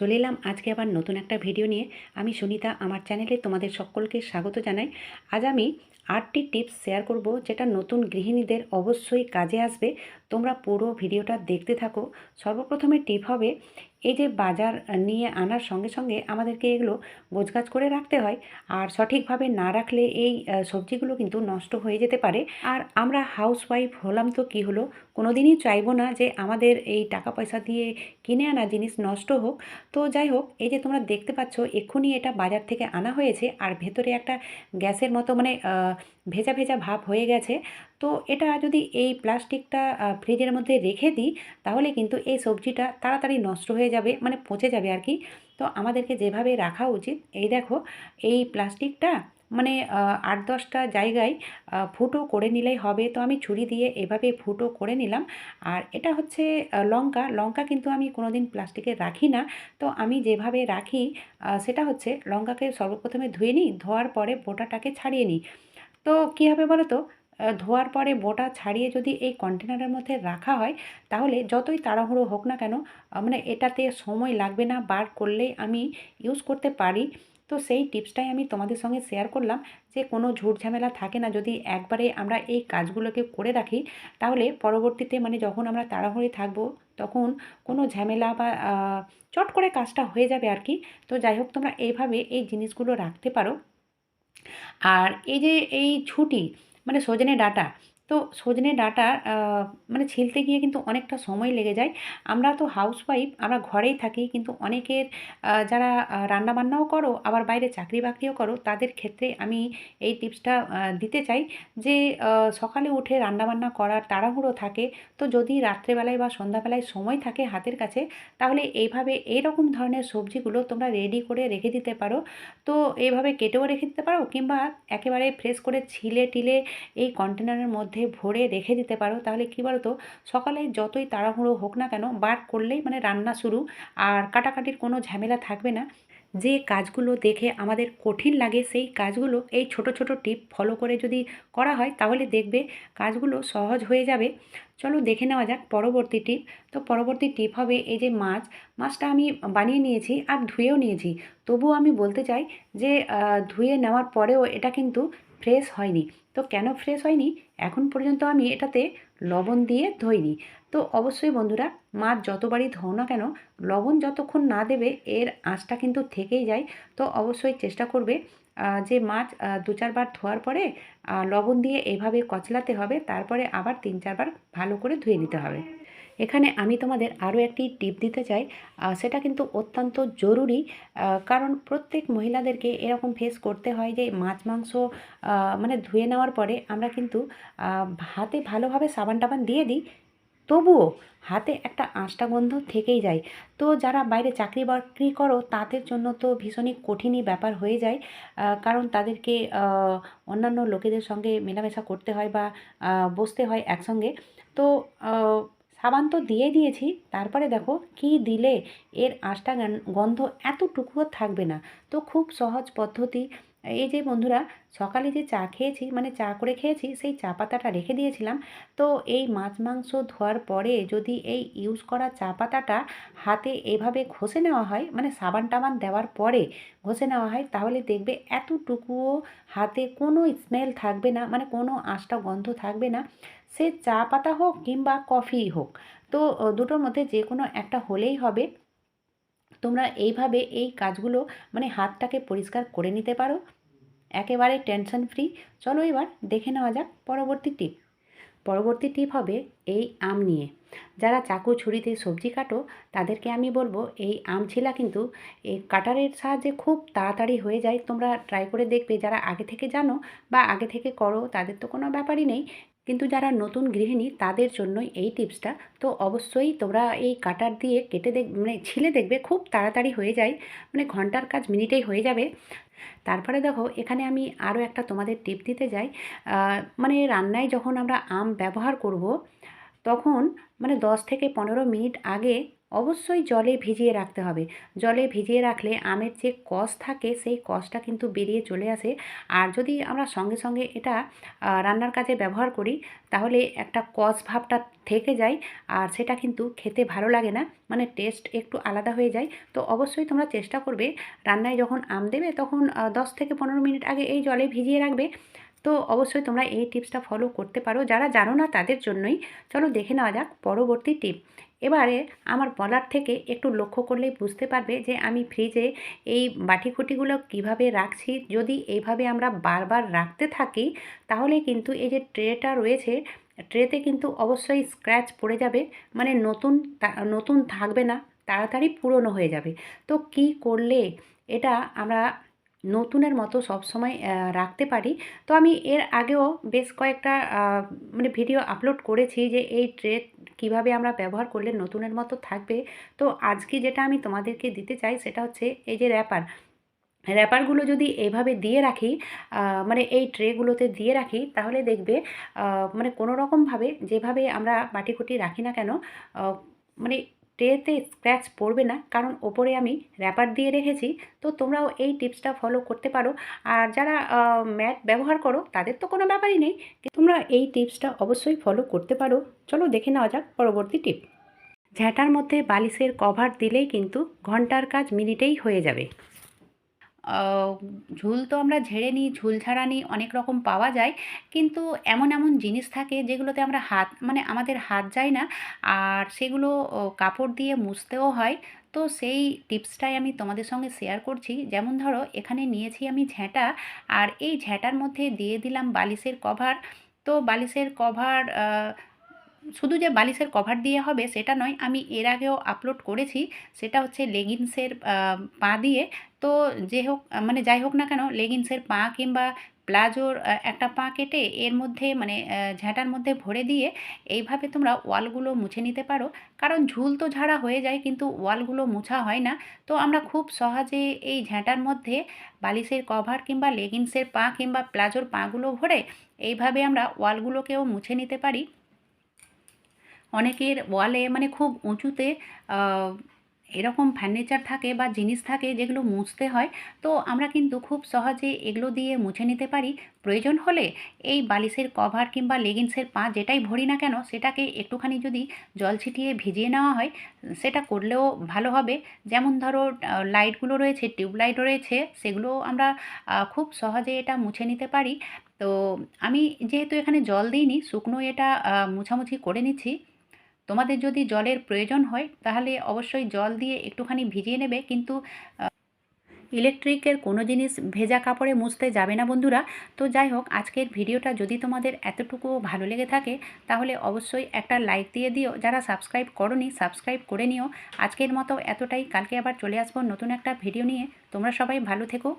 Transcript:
চলে এলাম আজকে আবার নতুন একটা ভিডিও নিয়ে। আমি সুনিতা, আমার চ্যানেলে তোমাদের সকলকে স্বাগত জানাই। আজ আমি আটটি টিপস শেয়ার করব যেটা নতুন গৃহিণীদের অবশ্যই কাজে আসবে। তোমরা পুরো ভিডিওটা দেখতে থাকো। সর্বপ্রথমে টিপ হবে, এই যে বাজার নিয়ে আনার সঙ্গে সঙ্গে আমাদেরকে এগুলো গোছগাছ করে রাখতে হয়। আর সঠিকভাবে না রাখলে এই সবজিগুলো কিন্তু নষ্ট হয়ে যেতে পারে। আর আমরা হাউস ওয়াইফ হলাম তো কি হলো? কোনোদিনই চাইব না যে আমাদের এই টাকা পয়সা দিয়ে কিনে আনা জিনিস নষ্ট হোক। তো যাই হোক, এই যে তোমরা দেখতে পাচ্ছ, এক্ষুনি এটা বাজার থেকে আনা হয়েছে আর ভেতরে একটা গ্যাসের মতো মানে ভেজা ভেজা ভাব হয়ে গেছে। তো এটা যদি এই প্লাস্টিকটা ফ্রিজের মধ্যে রেখে দিই, তাহলে কিন্তু এই সবজিটা তাড়াতাড়ি নষ্ট হয়ে যাবে মানে পচে যাবে আর কি। তো আমাদেরকে যেভাবে রাখা উচিত, এই দেখো, এই প্লাস্টিকটা মানে আট দশটা জায়গায় ফুটো করে নিলেই হবে। তো আমি ছুরি দিয়ে এভাবে ফুটো করে নিলাম। আর এটা হচ্ছে লঙ্কা। লঙ্কা কিন্তু আমি কোনোদিন প্লাস্টিকে রাখি না। তো আমি যেভাবে রাখি সেটা হচ্ছে লঙ্কাকে সর্বপ্রথমে ধুয়ে নিই। ধোয়ার পরে বোটাটাকে ছাড়িয়ে নিই। তো কী হবে বলো তো ধোয়ার পরে বোটা ছাড়িয়ে যদি এই কন্টেনারের মধ্যে রাখা হয়, তাহলে যতই তাড়াহুড়ো হোক না কেন মানে এটাতে সময় লাগবে না। বার করলেই আমি ইউজ করতে পারি। তো সেই টিপসটাই আমি তোমাদের সঙ্গে শেয়ার করলাম যে কোনো ঝুট ঝামেলা থাকে না। যদি একবারে আমরা এই কাজগুলোকে করে রাখি, তাহলে পরবর্তীতে মানে যখন আমরা তাড়াহুড়ি থাকব, তখন কোনো ঝামেলা বা চট করে কাজটা হয়ে যাবে আর কি। তো যাই হোক, তোমরা এইভাবে এই জিনিসগুলো রাখতে পারো। আর এই যে এই ছুটি মানে সজনে ডাঁটা তো সজনে ডাঁটা মানে ছিলতে গিয়ে কিন্তু অনেকটা সময় লেগে যায়। আমরা তো হাউসওয়াইফ আমরা ঘরেই থাকি, কিন্তু অনেকের যারা রান্নাবান্নাও করো, আবার বাইরে চাকরি বাকরিও করো, তাদের ক্ষেত্রে আমি এই টিপসটা দিতে চাই যে সকালে উঠে রান্নাবান্না করার তাড়াহুড়ো থাকে। তো যদি রাত্রেবেলায় বা সন্ধ্যাবেলায় সময় থাকে হাতের কাছে, তাহলে এইভাবে এইরকম ধরনের সবজিগুলো তোমরা রেডি করে রেখে দিতে পারো। তো এইভাবে কেটেও রেখে দিতে পারো, কিংবা একেবারে ফ্রেশ করে ছিলে টিলে এই কন্টেনারের মধ্যে ভরে রেখে দিতে পারো, তাহলে কী বলো তো সকালে যতই তাড়াহুড়ো হোক না কেন, বার করলেই মানে রান্না শুরু। আর কাটাকাটির কোনো ঝামেলা থাকবে না। যে কাজগুলো দেখে আমাদের কঠিন লাগে, সেই কাজগুলো, এই ছোট ছোট টিপ ফলো করে যদি করা হয়, তাহলে দেখবে কাজগুলো সহজ হয়ে যাবে। চলো দেখে নেওয়া যাক পরবর্তী টিপ। তো পরবর্তী টিপ হবে এই যে মাছ। মাছটা আমি বানিয়ে নিয়েছি আর ধুয়েও নিয়েছি। তবুও আমি বলতে চাই যে ধুয়ে নেওয়ার পরেও এটা কিন্তু ফ্রেশ হয়নি। তো কেন ফ্রেশ হয়নি? এখন পর্যন্ত আমি এটাতে লবণ দিয়ে ধুইনি। তো অবশ্যই বন্ধুরা মাছ যতবারই ধোও না কেন, লবণ যতক্ষণ না দেবে, এর আঁচটা কিন্তু থেকেই যায়। তো অবশ্যই চেষ্টা করবে যে মাছ দু চারবার ধোয়ার পরে লবণ দিয়ে এভাবে কচলাতে হবে, তারপরে আবার তিন চারবার ভালো করে ধুয়ে নিতে হবে। এখানে আমি তোমাদের আরও একটি টিপ দিতে চাই। সেটা কিন্তু অত্যন্ত জরুরি। কারণ প্রত্যেক মহিলাদেরকে এরকম ফেস করতে হয় যে মাছ, মাংস মানে ধুয়ে নেওয়ার পরে আমরা কিন্তু হাতে ভালোভাবে সাবান টাবান দিয়ে দিই। তবুও হাতে একটা আঁশটা গন্ধ থেকেই যায়। তো যারা বাইরে চাকরি বাকরি করো, তাদের জন্য তো ভীষণই কঠিনই ব্যাপার হয়ে যায়। কারণ তাদেরকে অন্যান্য লোকেদের সঙ্গে মেলামেশা করতে হয় বা বসতে হয় একসঙ্গে। তো সাবান তো দিয়ে দিয়েছি, তারপরে দেখো কি দিলে এর আঁশটা গন্ধ এতটুকুও থাকবে না। তো খুব সহজ পদ্ধতি। এই যে বন্ধুরা, সকালে যে চা খেয়েছি মানে চা করে খেয়েছি, সেই চা পাতাটা রেখে দিয়েছিলাম। তো এই মাছ মাংস ধোয়ার পরে যদি এই ইউজ করা চা পাতাটা হাতে এভাবে ঘষে নেওয়া হয় মানে সাবান টাবান দেওয়ার পরে ঘষে নেওয়া হয়, তাহলে দেখবে এতটুকুও হাতে কোনো স্মেল থাকবে না মানে কোনো আঁশটা গন্ধ থাকবে না। সে চা পাতা হোক কিংবা কফি হোক। তো দুটোর মধ্যে যে কোনো একটা হলেই হবে। তোমরা এইভাবে এই কাজগুলো মানে হাতটাকে পরিষ্কার করে নিতে পারো। একেবারে টেনশন ফ্রি। চলো এবার দেখে নেওয়া যাক পরবর্তী টিপ। পরবর্তী টিপ হবে এই আম নিয়ে। যারা চাকু ছুরিতে সবজি কাটো, তাদেরকে আমি বলব এই আম ছিলা কিন্তু এই কাটারের সাহায্যে খুব তাড়াতাড়ি হয়ে যায়। তোমরা ট্রাই করে দেখবে। যারা আগে থেকে জানো বা আগে থেকে করো, তাদের তো কোনো ব্যাপারই নেই। কিন্তু যারা নতুন গৃহিণী, তাদের জন্যই এই টিপসটা। তো অবশ্যই তোমরা এই কাটার দিয়ে কেটে দেখ মানে ছিলে দেখবে, খুব তাড়াতাড়ি হয়ে যায় মানে ঘণ্টার কাজ মিনিটেই হয়ে যাবে। তারপরে দেখো, এখানে আমি আরও একটা তোমাদের টিপ দিতে যাই। মানে রান্নায় যখন আমরা আম ব্যবহার করব, তখন মানে দশ থেকে পনেরো মিনিট আগে অবশ্যই জলে ভিজিয়ে রাখতে হবে। জলে ভিজিয়ে রাখলে আমের যে কষ থাকে, সেই কষটা কিন্তু বেরিয়ে চলে আসে। আর যদি আমরা সঙ্গে সঙ্গে এটা রান্নার কাজে ব্যবহার করি, তাহলে একটা কষ ভাবটা থেকে যায়। আর সেটা কিন্তু খেতে ভালো লাগে না মানে টেস্ট একটু আলাদা হয়ে যায়। তো অবশ্যই তোমরা চেষ্টা করবে, রান্নায় যখন আম দেবে, তখন দশ থেকে পনেরো মিনিট আগে এই জলে ভিজিয়ে রাখবে। তো অবশ্যই তোমরা এই টিপসটা ফলো করতে পারো। যারা জানো না তাদের জন্যই। চলো দেখে নেওয়া যাক পরবর্তী টিপ এবারে আমার বলার থেকে একটু লক্ষ্য করলেই বুঝতে পারবে যে আমি ফ্রিজে এই বাটিকুটিগুলো কীভাবে রাখছি। যদি এইভাবে আমরা বারবার রাখতে থাকি, তাহলে কিন্তু এই যে ট্রেটা রয়েছে ট্রেতে কিন্তু অবশ্যই স্ক্র্যাচ পড়ে যাবে। মানে নতুন নতুন থাকবে না, তাড়াতাড়ি পুরনো হয়ে যাবে। তো কি করলে এটা আমরা নতুনের মতো সবসময় রাখতে পারি। তো আমি এর আগেও বেশ কয়েকটা মানে ভিডিও আপলোড করেছি যে এই ট্রে কীভাবে আমরা ব্যবহার করলে নতুনের মতো থাকবে। তো আজকে যেটা আমি তোমাদেরকে দিতে চাই সেটা হচ্ছে এই যে র্যাপার। র্যাপারগুলো যদি এভাবে দিয়ে রাখি মানে এই ট্রেগুলোতে দিয়ে রাখি, তাহলে দেখবে মানে কোনো রকমভাবে যেভাবে আমরা বাটিকুটি রাখি না কেন মানে ট্রেতে স্ক্র্যাচ পড়বে না, কারণ ওপরে আমি র্যাপার দিয়ে রেখেছি, তো তোমরাও এই টিপসটা ফলো করতে পারো। আর যারা ম্যাট ব্যবহার করো, তাদের তো কোনো ব্যাপারই নেই। তোমরা এই টিপসটা অবশ্যই ফলো করতে পারো। চলো দেখে নেওয়া যাক পরবর্তী টিপ। ঝ্যাটার মধ্যে বালিশের কভার দিলেই কিন্তু ঘণ্টার কাজ মিনিটেই হয়ে যাবে। ঝুল তো আমরা ঝেড়ে নিই, ঝুল ছাড়া নিই, অনেক রকম পাওয়া যায়। কিন্তু এমন এমন জিনিস থাকে যেগুলোতে আমরা হাত মানে আমাদের হাত যায় না। আর সেগুলো কাপড় দিয়ে মুছতেও হয়। তো সেই টিপসটাই আমি তোমাদের সঙ্গে শেয়ার করছি। যেমন ধরো, এখানে নিয়েছি আমি ঝ্যাঁটা আর এই ঝ্যাঁটার মধ্যে দিয়ে দিলাম বালিশের কভার। তো বালিশের কভার শুধু যে বালিশের কভার দিয়ে হবে সেটা নয়, আমি এর আগেও আপলোড করেছি। সেটা হচ্ছে লেগিংসের পা দিয়ে। তো যে হোক মানে যাই হোক না কেন লেগিংসের পা কিংবা প্লাজোর একটা পা কেটে এর মধ্যে মানে আহ, ঝ্যাঁটার মধ্যে ভরে দিয়ে এইভাবে তোমরা ওয়ালগুলো মুছে নিতে পারো। কারণ ঝুল তো ঝাড়া হয়ে যায় কিন্তু ওয়ালগুলো মোছা হয় না। তো আমরা খুব সহজে এই ঝ্যাঁটার মধ্যে বালিশের কভার কিংবা লেগিংসের পা কিংবা প্লাজোর পাগুলো ভরে এইভাবে আমরা ওয়ালগুলোকেও মুছে নিতে পারি। অনেকের ওয়ালে মানে খুব উঁচুতে এরকম ফার্নিচার থাকে বা জিনিস থাকে যেগুলো মুছতে হয়, তো আমরা কিন্তু খুব সহজে এগুলো দিয়ে মুছে নিতে পারি। প্রয়োজন হলে এই বালিশের কভার কিংবা লেগিংসের পা যেটাই ভরি না কেন, সেটাকে একটুখানি যদি জল ছিটিয়ে ভিজিয়ে নেওয়া হয়, সেটা করলেও ভালো হবে। যেমন ধরো লাইটগুলো রয়েছে টিউবলাইট রয়েছে, সেগুলো আমরা খুব সহজে এটা মুছে নিতে পারি। তো আমি যেহেতু এখানে জল দিইনি, শুকনো এটা মুছামুছি করে নিচ্ছি। তোমাদের যদি জলের প্রয়োজন হয়, তাহলে অবশ্যই জল দিয়ে একটুখানি ভিজিয়ে নেবে, কিন্তু ইলেকট্রিকের কোনো জিনিস ভেজা কাপড়ে মুছতে যাবে না বন্ধুরা। তো যাই হোক, আজকের ভিডিওটা যদি তোমাদের এতটুকু ভালো লেগে থাকে, তাহলে অবশ্যই একটা লাইক দিয়ে দিও। যারা সাবস্ক্রাইব করনি, সাবস্ক্রাইব করে নিও। আজকের মতো এতটাই। কালকে আবার চলে আসব নতুন একটা ভিডিও নিয়ে। তোমরা সবাই ভালো থেকো।